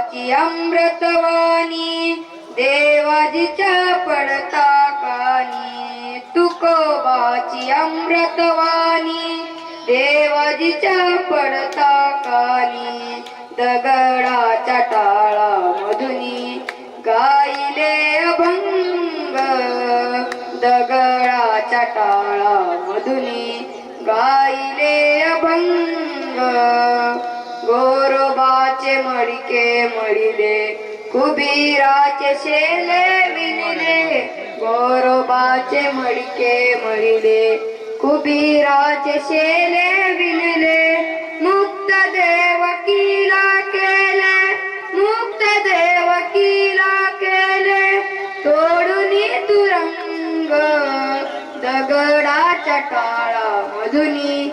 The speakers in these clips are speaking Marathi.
तुकोबाची अमृतवाणी देवाजीच्या पडता कानी तुकोबाची अमृतवाणी देवाजीच्या पडता कानी दगडाच्या टाळा मधुनी गाईले अभंग. दगडाच्या टाळा मधुनी गाईले अभंग. गोरोबाचे मडिले कुबीराचे शेले विणले गोरोबाचे मडिके मडिले कुबीराचे शेले विणले मुक्त देवकीला केले मुक्त देवकीला केले तोडून तुरंग दगडाच्या टाळा मधुनी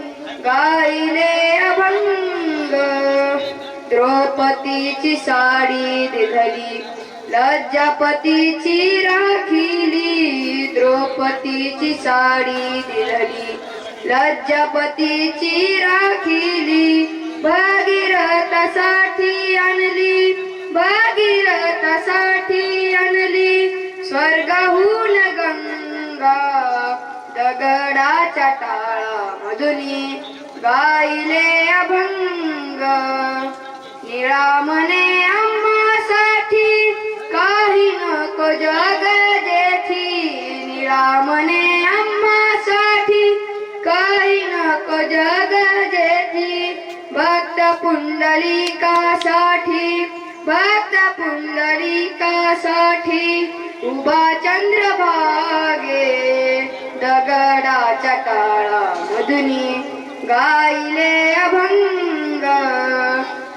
गाईले द्रौपदीची साडी दिधली लज्जापतीची राखिली द्रौपदीची साडी दिधली लज्जापतीची राखिली भगीरथासाठी आणली. भगीरथासाठी आणली. स्वर्गहून गंगा दगडाच्या टाळा मधुनी गाईले अभंग निळामने आम्हासाठी काही नको जग जेथी निळामने आम्हासाठी काही नको जग जेथी भक्त पुंडलिकासाठी भक्त पुंडलिकासाठी उभा चंद्रभागे दगडाच्या टाळा मधुनी गाईले अभंग.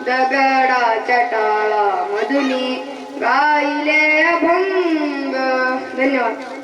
दगडाच्या टाळा मधुनी गाईले अभंग. धन्यवाद.